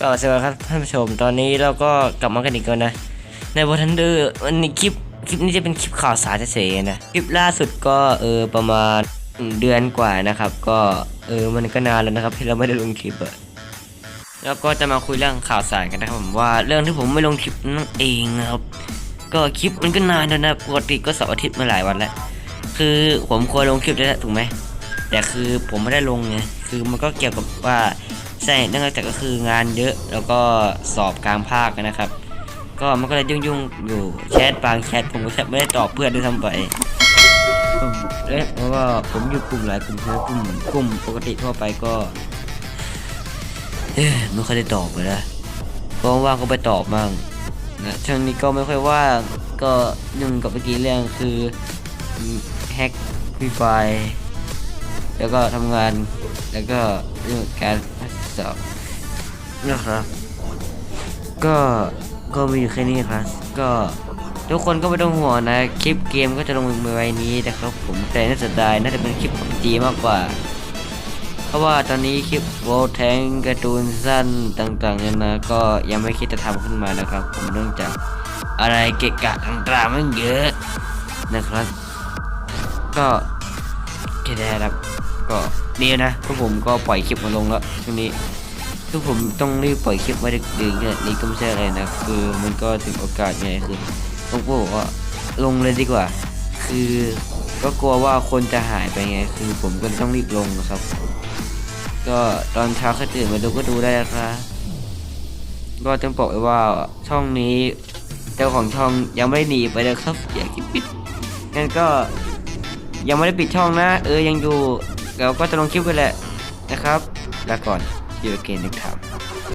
ก็สวัสดีครับท่านผู้ชมตอนนี้เราก็กลับมากันอีกแล้วนะ ในบทันเดอร์วันนี้คลิปคลิปนี้จะเป็นคลิปข่าวสารเฉยๆนะคลิปล่าสุดก็เออประมาณเดือนกว่านะครับ ก็เออมันก็นานแล้วนะครับที่เราไม่ได้ลงคลิปอะแล้วก็จะมาคุยเรื่องข่าวสารกันนะครับผมว่าเรื่องที่ผมไม่ลงคลิปนั่นเองนะครับ ก็คลิปมันก็นานแล้วนะปกติก็เสาร์อาทิตย์มาหลายวันแล้วคือผมควรลงคลิปแล้วแหละถูกไหมแต่คือผมไม่ได้ลงไงคือมันก็เกี่ยวกับว่า ใช่นื่องจากก็คืองานเยอะแล้วก็สอบกลางภาคนะครับ ก็มันก็เลยยุ่งๆอยู่แชทบางแชทผมก็แทบไม่ได้ตอบเพื่อนด้วยซ้ำไปเอ๊ะเพราะว่าผมอยู่กลุ่มหลายกลุ่มคือกลุ่มกลุ่มปกติทั่วไปก็เอ๊ะไม่ค่อยได้ตอบเลยนะเพราะว่างก็ไปตอบบ้างนะช่วงนี้ก็ไม่ค่อยว่างก็ยุ่งกับเมื่อกี้เรื่องคือแฮกฟรีไฟ แล้วก็ทำงานแล้วก็เรื่องการสอบนะครับ ก็ก็มีอยู่แค่นี้ครับ ก็ทุกคนก็ไม่ต้องห่วงนะ คลิปเกมก็จะลงในไว้นี้นะครับ ผมแต่น่าจะได้น่าจะเป็นคลิปของจีมากกว่า เพราะว่าตอนนี้คลิปโวลแทงการ์ตูนสั้นต่างๆเนี่ยนะ ก็ยังไม่คิดจะทำขึ้นมานะครับ ผมเนื่องจากอะไรเกะกะต่างๆมันเยอะนะครับ ก็แค่ได้ครับ ก็ดีนะพวกผมก็ปล่อยคลิปมาลงแล้วช่วงนี้ทุกผมต้องรีบปล่อยคลิปไว้ดึกๆเนี่ยนี่ก็ไม่ใช่อะไรนะคือมันก็ถึงโอกาสไงคือต้องบอกว่าลงเลยดีกว่า คือก็กลัวว่าคนจะหายไปไง คือผมก็ต้องรีบลงนะครับ ก็ตอนเช้าขึ้นตื่นมาดูก็ดูได้นะครับก็ต้องบอกว้ว่าช่องนี้เจ้าของช่องยังไม่ได้หนีไปเลยครับอย่าคิดปิดงั้นก็ยังไม่ได้ปิดช่องนะ เออยังอยู่ เราก็จะลงคลิปกันแหละนะครับแล้วก่อน see you again next time